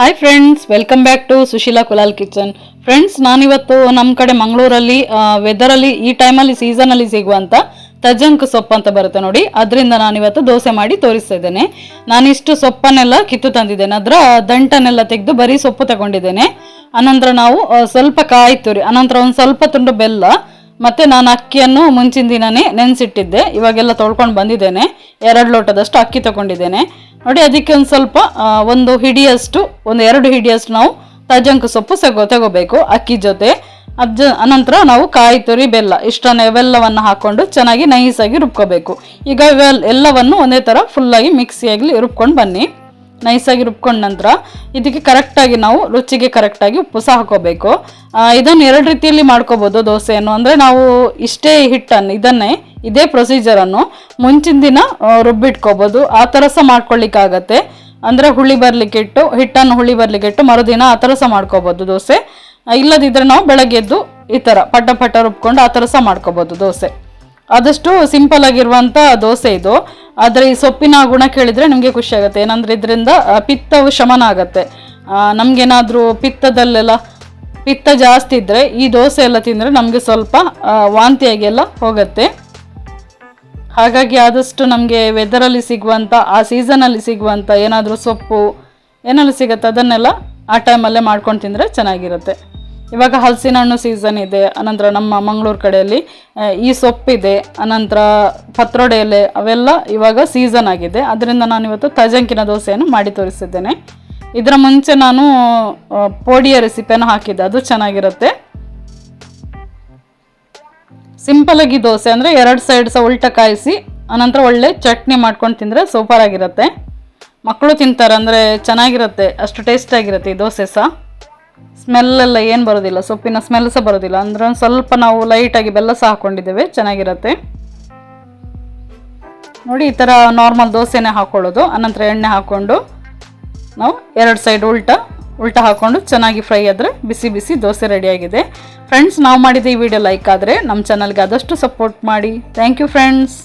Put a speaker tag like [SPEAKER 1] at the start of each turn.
[SPEAKER 1] Hi friends welcome back to Sushila Kulal kitchen friends ನಾನಿವತ್ತು ನಮ್ಮ ಕಡೆ ಮಂಗಳೂರಲ್ಲಿ ವೆದರಲ್ಲಿ ಈ ಟೈಮಲ್ಲಿ ಸೀಸನಲ್ಲಿ ಸಿಗುವಂಥ ತಜಂಕ್ ಸೊಪ್ಪು ಅಂತ ಬರುತ್ತೆ ನೋಡಿ. ಅದರಿಂದ ನಾನಿವತ್ತು ದೋಸೆ ಮಾಡಿ ತೋರಿಸ್ತಾ ಇದ್ದೇನೆ. ನಾನಿಷ್ಟು ಸೊಪ್ಪನ್ನೆಲ್ಲ ಕಿತ್ತು ತಂದಿದ್ದೇನೆ. ಅದರ ದಂಟನ್ನೆಲ್ಲ ತೆಗೆದು ಬರೀ ಸೊಪ್ಪು ತಗೊಂಡಿದ್ದೇನೆ. ಅನಂತರ ನಾವು ಸ್ವಲ್ಪ ಕಾಯಿ ತುರಿ, ಅನಂತರ ಒಂದು ಸ್ವಲ್ಪ ತುಂಡು ಬೆಲ್ಲ, ಮತ್ತು ನಾನು ಅಕ್ಕಿಯನ್ನು ಮುಂಚಿನ ದಿನನೇ ನೆನೆಸಿಟ್ಟಿದ್ದೆ. ಇವಾಗೆಲ್ಲ ತೊಳ್ಕೊಂಡು ಬಂದಿದ್ದೇನೆ. ಎರಡು ಲೋಟದಷ್ಟು ಅಕ್ಕಿ ತಗೊಂಡಿದ್ದೇನೆ. ನೋಡಿ, ಅದಕ್ಕೆ ಒಂದು ಸ್ವಲ್ಪ ಒಂದು ಹಿಡಿಯಷ್ಟು, ಒಂದು ಎರಡು ಹಿಡಿಯಷ್ಟು ನಾವು ತಜಂಕ ಸೊಪ್ಪು ಸಗೋ, ತಗೋಬೇಕು ಅಕ್ಕಿ ಜೊತೆ. ಅದ ಅನಂತರ ನಾವು ಕಾಯಿ ತುರಿ ಬೆಲ್ಲ, ಇಷ್ಟನ್ನು ಇವೆಲ್ಲವನ್ನು ಹಾಕ್ಕೊಂಡು ಚೆನ್ನಾಗಿ ನೈಸಾಗಿ ರುಬ್ಕೋಬೇಕು. ಈಗ ಇವೆಲ್ಲ ಎಲ್ಲವನ್ನು ಒಂದೇ ಥರ ಫುಲ್ಲಾಗಿ ಮಿಕ್ಸಿಯಾಗಲಿ ರುಬ್ಕೊಂಡು ಬನ್ನಿ. ನೈಸಾಗಿ ರುಬ್ಕೊಂಡ ನಂತರ ಇದಕ್ಕೆ ಕರೆಕ್ಟಾಗಿ ನಾವು ರುಚಿಗೆ ಕರೆಕ್ಟಾಗಿ ಉಪ್ಪು ಸಹ ಹಾಕೋಬೇಕು. ಇದನ್ನು ಎರಡು ರೀತಿಯಲ್ಲಿ ಮಾಡ್ಕೋಬೋದು ದೋಸೆಯನ್ನು. ಅಂದರೆ ನಾವು ಇಷ್ಟೇ ಹಿಟ್ಟನ್ನು, ಇದನ್ನೇ ಇದೇ ಪ್ರೊಸೀಜರನ್ನು ಮುಂಚಿನ ದಿನ ರುಬ್ಬಿಟ್ಕೋಬೋದು. ಆ ಥರ ಸಹ ಮಾಡ್ಕೊಳ್ಳಿಕ್ಕಾಗತ್ತೆ. ಅಂದರೆ ಹುಳಿ ಬರಲಿಕ್ಕೆ ಇಟ್ಟು, ಹಿಟ್ಟನ್ನು ಹುಳಿ ಬರಲಿಕ್ಕೆ ಇಟ್ಟು ಮರುದಿನ ಆ ಥರ ಸಹ ಮಾಡ್ಕೋಬೋದು ದೋಸೆ. ಇಲ್ಲದಿದ್ದರೆ ನಾವು ಬೆಳಗ್ಗೆ ಎದ್ದು ಈ ಥರ ಪಟ್ಟ ಪಟ್ಟ ರುಬ್ಕೊಂಡು ಆ ಥರ ಸಹ ಮಾಡ್ಕೋಬೋದು ದೋಸೆ. ಆದಷ್ಟು ಸಿಂಪಲ್ ಆಗಿರುವಂಥ ದೋಸೆ ಇದು. ಆದರೆ ಈ ಸೊಪ್ಪಿನ ಗುಣ ಕೇಳಿದರೆ ನಿಮಗೆ ಖುಷಿ ಆಗುತ್ತೆ. ಏನಂದ್ರೆ ಇದರಿಂದ ಪಿತ್ತವು ಶಮನ ಆಗುತ್ತೆ ನಮಗೇನಾದರೂ ಪಿತ್ತದಲ್ಲೆಲ್ಲ, ಪಿತ್ತ ಜಾಸ್ತಿ ಇದ್ದರೆ ಈ ದೋಸೆ ಎಲ್ಲ ತಿಂದರೆ ನಮಗೆ ಸ್ವಲ್ಪ ವಾಂತಿಯಾಗಿ ಎಲ್ಲ ಹೋಗುತ್ತೆ. ಹಾಗಾಗಿ ಆದಷ್ಟು ನಮಗೆ ವೆದರಲ್ಲಿ ಸಿಗುವಂಥ ಆ ಸೀಸನಲ್ಲಿ ಸಿಗುವಂಥ ಏನಾದರೂ ಸೊಪ್ಪು, ಏನೆಲ್ಲ ಸಿಗುತ್ತೆ, ಅದನ್ನೆಲ್ಲ ಆ ಟೈಮಲ್ಲೇ ಮಾಡ್ಕೊಂಡು ತಿಂದರೆ ಚೆನ್ನಾಗಿರುತ್ತೆ. ಇವಾಗ ಹಲಸಿನ ಹಣ್ಣು ಸೀಸನ್ ಇದೆ, ಅನಂತರ ನಮ್ಮ ಮಂಗಳೂರು ಕಡೆಯಲ್ಲಿ ಈ ಸೊಪ್ಪಿದೆ, ಅನಂತರ ಪತ್ರೊಡೆ ಎಲೆ, ಅವೆಲ್ಲ ಇವಾಗ ಸೀಸನ್ ಆಗಿದೆ. ಅದರಿಂದ ನಾನು ಇವತ್ತು ತಜಂಕಿನ ದೋಸೆಯನ್ನು ಮಾಡಿ ತೋರಿಸಿದ್ದೇನೆ. ಇದರ ಮುಂಚೆ ನಾನು ಪೋಡಿಯ ರೆಸಿಪಿಯನ್ನು ಹಾಕಿದ್ದೆ. ಅದು ಚೆನ್ನಾಗಿರುತ್ತೆ. ಸಿಂಪಲ್ ಆಗಿ ದೋಸೆ ಅಂದರೆ ಎರಡು ಸೈಡ್ ಸಹ ಉಲ್ಟ ಕಾಯಿಸಿ, ಅನಂತರ ಒಳ್ಳೆ ಚಟ್ನಿ ಮಾಡ್ಕೊಂಡು ತಿಂದರೆ ಸೂಪರ್ ಆಗಿರುತ್ತೆ. ಮಕ್ಕಳು ತಿಂತಾರೆ ಅಂದರೆ ಚೆನ್ನಾಗಿರುತ್ತೆ. ಅಷ್ಟು ಟೇಸ್ಟ್ ಆಗಿರುತ್ತೆ ಈ ದೋಸೆ ಸಹ ಸ್ಮೆಲ್ಲೆಲ್ಲ ಏನು ಬರೋದಿಲ್ಲ, ಸೊಪ್ಪಿನ ಸ್ಮೆಲ್ ಸಹ ಬರೋದಿಲ್ಲ. ಅಂದ್ರೆ ಒಂದು ಸ್ವಲ್ಪ ನಾವು ಲೈಟಾಗಿ ಬೆಲ್ಲ ಸಹ ಹಾಕ್ಕೊಂಡಿದ್ದೇವೆ ಚೆನ್ನಾಗಿರುತ್ತೆ. ನೋಡಿ, ಈ ಥರ ನಾರ್ಮಲ್ ದೋಸೆನೇ ಹಾಕ್ಕೊಳ್ಳೋದು ಅನಂತರ ಎಣ್ಣೆ ಹಾಕ್ಕೊಂಡು ನಾವು ಎರಡು ಸೈಡ್ ಉಲ್ಟ ಉಲ್ಟ ಹಾಕ್ಕೊಂಡು ಚೆನ್ನಾಗಿ ಫ್ರೈ ಆದರೆ ಬಿಸಿ ಬಿಸಿ ದೋಸೆ ರೆಡಿಯಾಗಿದೆ ಫ್ರೆಂಡ್ಸ್ ನಾವು ಮಾಡಿದ ಈ ವಿಡಿಯೋ ಲೈಕ್ ಆದರೆ ನಮ್ಮ ಚಾನಲ್ಗೆ ಆದಷ್ಟು ಸಪೋರ್ಟ್ ಮಾಡಿ. Thank you friends